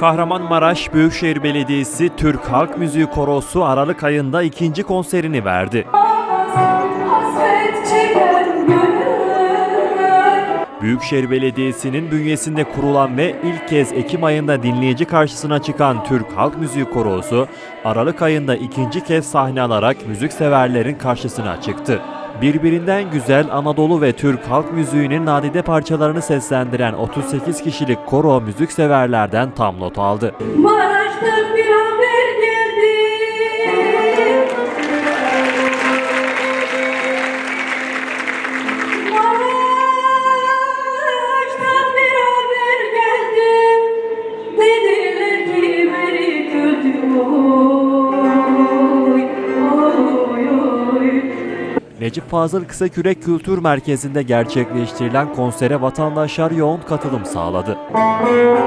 Kahramanmaraş Büyükşehir Belediyesi Türk Halk Müziği Korosu Aralık ayında ikinci konserini verdi. Büyükşehir Belediyesi'nin bünyesinde kurulan ve ilk kez Ekim ayında dinleyici karşısına çıkan Türk Halk Müziği Korosu, Aralık ayında ikinci kez sahne alarak müzikseverlerin karşısına çıktı. Birbirinden güzel Anadolu ve Türk halk müziğinin nadide parçalarını seslendiren 38 kişilik koro müzikseverlerden tam not aldı. Maraş'tan Necip Fazıl Kısakürek Kültür Merkezi'nde gerçekleştirilen konsere vatandaşlar yoğun katılım sağladı. Hey!